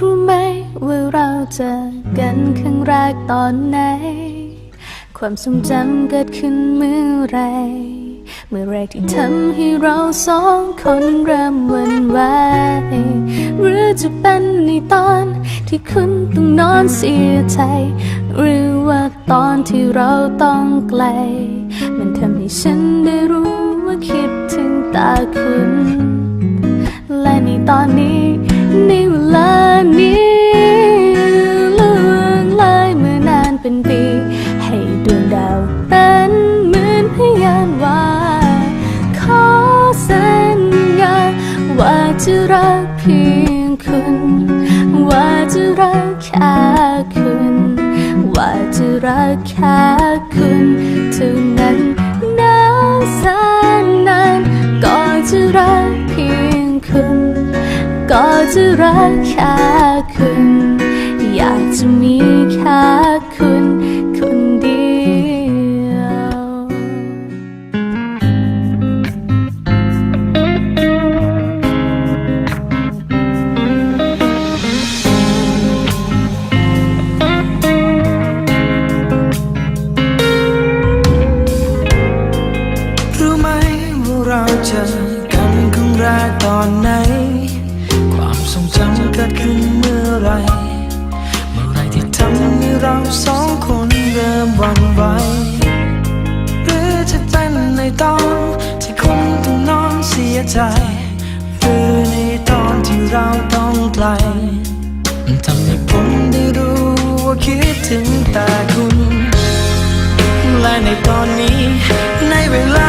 รู้ไหมว่าเราเจอกันครั้งแรกตอนไหน ความทรงจำเกิดขึ้นเมื่อไร เมื่อไรที่ทำให้เราสองคนเริ่มวันไหวหรือจะเป็นในตอนที่คุณต้องนอนเสียใจ หรือว่าตอนที่เราต้องไกล มันทำให้ฉันได้รู้ว่าคิดถึงตาคุณ และในตอนนี้ รักแค่คุณ ว่าจะรักแค่คุณเท่านั้นนานแสนนานก็จะรักเพียงคุณ ก็จะรักแค่คุณ อยากจะมีแค่ เราเจอกันครั้งแรกตอนไหน ความทรงจำเกิดขึ้นเมื่อไร เมื่อไรที่ทำให้เราสองคนเริ่มหวั่นไหวหรือจะเป็นในตอนที่คุณต้องนอนเสียใจ หรือในตอนที่เราต้องไกลมันทำให้ผมได้รู้ว่าคิดถึงแต่คุณ และในตอนนี้ในเวลา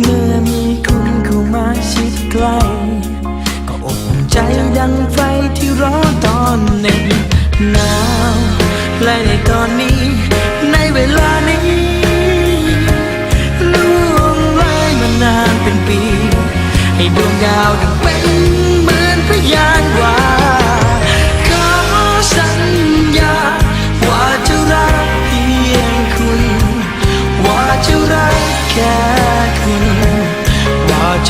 เมื่อมีคุณเข้ามาชิดใกล้ก็อบอุ่นใจดังไฟที่ร้อนตอนหนึ่งหนาวและในตอนนี้ ในเวลานี้ล่วงเลยมานานเป็นปี ให้ดวงดาวดังเป็น